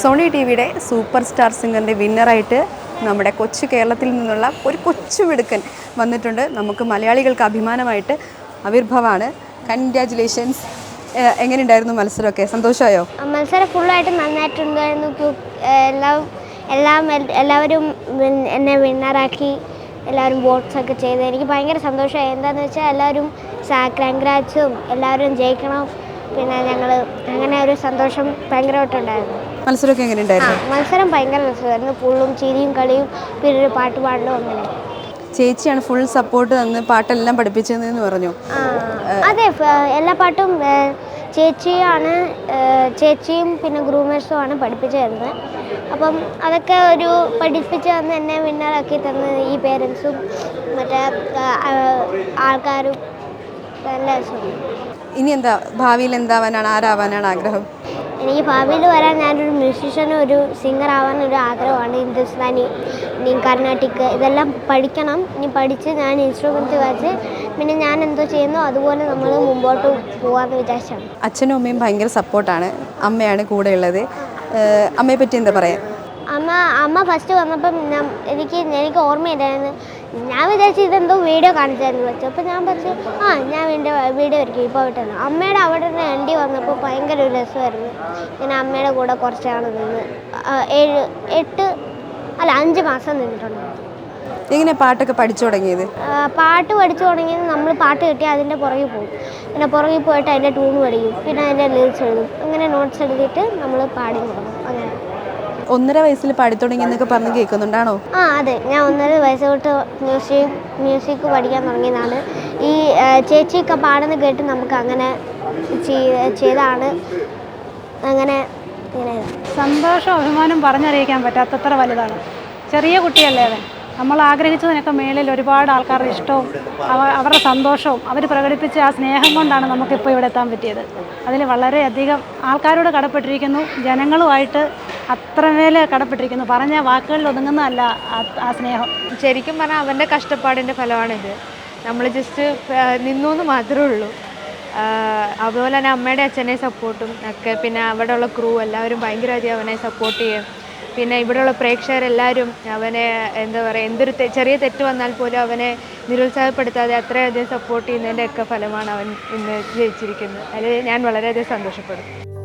Sony T വിയുടെ super star സിംഗറിന്റെ വിന്നറായിട്ട് നമ്മുടെ കൊച്ചു കേരളത്തിൽ നിന്നുള്ള ഒരു കൊച്ചു മിടുക്കൻ വന്നിട്ടുണ്ട്. നമുക്ക് മലയാളികൾക്ക് അഭിമാനമായിട്ട് ആവിർഭവമാണ് കൺഗ്രാജുലേഷൻസ് എങ്ങനെയുണ്ടായിരുന്നു മത്സരമൊക്കെ? സന്തോഷമായോ? മത്സരം ഫുള്ളായിട്ട് നന്നായിട്ടുണ്ടായിരുന്നു. എല്ലാം എല്ലാം എല്ലാവരും എന്നെ വിന്നറാക്കി എല്ലാവരും വോട്ട്സ് ഒക്കെ ചെയ്ത് എനിക്ക് ഭയങ്കര സന്തോഷമായി. എന്താണെന്ന് വെച്ചാൽ എല്ലാവരും കൺഗ്രാറ്റ്സും എല്ലാവരും ജയിക്കണം. പിന്നെ ഞങ്ങൾ അങ്ങനെ ഒരു സന്തോഷം ഭയങ്കരമായിട്ടുണ്ടായിരുന്നു. മത്സരമൊക്കെ എങ്ങനെ ഉണ്ടായിരുന്നു? മത്സരം ഭയങ്കര രസമായിരുന്നു. ഫുള്ളും ചിരിയും കളിയും പിന്നെ പാട്ട് പാടലും അങ്ങനെ. ചേച്ചിയാണ് ഫുൾ സപ്പോർട്ട് തന്ന് പാട്ടെല്ലാം പഠിപ്പിച്ചതെന്ന് പറഞ്ഞു? അതെ എല്ലാ പാട്ടും ചേച്ചിയാണ് ചേച്ചിയും പിന്നെ ഗ്രൂമേഴ്സും ആണ് പഠിപ്പിച്ചു തരുന്നത് അപ്പം അതൊക്കെ ഒരു പഠിപ്പിച്ച് തന്ന് എന്നെ വിന്നറാക്കി തന്ന് ഈ പേരൻസും മറ്റേ ആൾക്കാരും നല്ല ഇനി എന്താ ഭാവിയിൽ എന്താവാനാണ് ആരാവാനാണ് ആഗ്രഹം? എനിക്ക് ഭാവിയിൽ വരാൻ ഞാനൊരു മ്യൂസീഷ്യനും ഒരു സിംഗർ ആവാൻ ഒരു ആഗ്രഹമാണ്. ഹിന്ദുസ്ഥാനി ഇനി കർണാട്ടിക് ഇതെല്ലാം പഠിക്കണം. ഇനി പഠിച്ച് ഞാൻ ഇൻസ്ട്രുമെന്റ് വായിച്ച് പിന്നെ ഞാൻ എന്തോ ചെയ്യുന്നു അതുപോലെ നമ്മൾ മുമ്പോട്ട് പോകാമെന്ന് വിചാരിച്ചാണ്. അച്ഛനും അമ്മയും ഭയങ്കര സപ്പോർട്ടാണ് അമ്മയാണ് കൂടെയുള്ളത് അമ്മയെ പറ്റി എന്താ പറയാൻ അമ്മ അമ്മ ഫസ്റ്റ് വന്നപ്പം ഞാൻ എനിക്ക് എനിക്ക് ഓർമ്മയില്ലായിരുന്നു. ഞാൻ വിചാരിച്ചു ഇതെന്തോ വീഡിയോ കാണിച്ചായിരുന്നു വെച്ചു. അപ്പോൾ ഞാൻ പറഞ്ഞു ആ ഞാൻ വീണ്ടും വീഡിയോ ഒരുക്കി ഇപ്പോൾ വിട്ടെന്ന്. അമ്മയുടെ അവിടെ നിന്ന് വണ്ടി വന്നപ്പോൾ ഭയങ്കര ഒരു രസമായിരുന്നു. ഞാൻ അമ്മയുടെ കൂടെ കുറച്ചാണ് നിന്ന് ഏഴ് എട്ട് അല്ല അഞ്ച് മാസം നിന്നിട്ടുണ്ട്. എങ്ങനെ പാട്ടൊക്കെ പഠിച്ചു തുടങ്ങിയത്? പാട്ട് പഠിച്ചു തുടങ്ങിയത് നമ്മൾ പാട്ട് കിട്ടിയാൽ അതിന്റെ പുറകിൽ പോകും. പിന്നെ പുറകിൽ പോയിട്ട് അതിന്റെ ട്യൂൺ പഠിക്കും. പിന്നെ അതിന്റെ ലിറിക്സ് എഴുതും. അങ്ങനെ നോട്ട്സ് എഴുതിയിട്ട് നമ്മൾ പാടി തുടങ്ങും. അങ്ങനെ. ഒന്നര വയസ്സിൽ പാടി തുടങ്ങി എന്നൊക്കെ പറഞ്ഞ് കേൾക്കുന്നുണ്ടാണോ? ആ അതെ. ഞാൻ ഒന്നര വയസ്സ് തൊട്ട് മ്യൂസിക് മ്യൂസിക് പഠിക്കാൻ തുടങ്ങിയതാണ്. ഈ ചേച്ചിയൊക്കെ പാടുന്ന കേട്ട് നമുക്ക് അങ്ങനെ ചെയ്താണ്. അങ്ങനെ ഇങ്ങനെ. സന്തോഷം അഭിമാനം പറഞ്ഞറിയിക്കാൻ പറ്റാത്തത്ര വലുതാണ്. ചെറിയ കുട്ടിയല്ലേ അവൻ. നമ്മൾ ആഗ്രഹിച്ചതിനൊക്കെ മേളിൽ ഒരുപാട് ആൾക്കാരുടെ ഇഷ്ടവും അവരുടെ സന്തോഷവും അവർ പ്രകടിപ്പിച്ച ആ സ്നേഹം കൊണ്ടാണ് നമുക്കിപ്പോൾ ഇവിടെ എത്താൻ പറ്റിയത്. അതിൽ വളരെയധികം ആൾക്കാരോട് കടപ്പെട്ടിരിക്കുന്നു. ജനങ്ങളുമായിട്ട് അത്രമേൽ കടപ്പെട്ടിരിക്കുന്നു. പറഞ്ഞ വാക്കുകളിൽ ഒതുങ്ങുന്നതല്ല ആ- സ്നേഹം. ശരിക്കും പറഞ്ഞാൽ അവന്റെ കഷ്ടപ്പാടിന്റെ ഫലമാണിത് നമ്മൾ ജസ്റ്റ് നിന്നു എന്ന് മാത്രമേ ഉള്ളൂ. അതുപോലെ തന്നെ അമ്മയുടെ അച്ഛനെ സപ്പോർട്ടും ഒക്കെ പിന്നെ അവിടെയുള്ള ക്രൂ എല്ലാവരും ഭയങ്കരമായിട്ട് അവനെ സപ്പോർട്ട് ചെയ്യും. പിന്നെ ഇവിടെയുള്ള പ്രേക്ഷകരെല്ലാവരും അവനെ എന്താ പറയുക എന്തൊരു ചെറിയ തെറ്റ് വന്നാൽ പോലും അവനെ നിരുത്സാഹപ്പെടുത്താതെ അത്രയധികം സപ്പോർട്ട് ചെയ്യുന്നതിന്റെ ഒക്കെ ഫലമാണ് അവൻ ഇന്ന് ജയിച്ചിരിക്കുന്നത്. അതിൽ ഞാൻ വളരെയധികം സന്തോഷപ്പെടും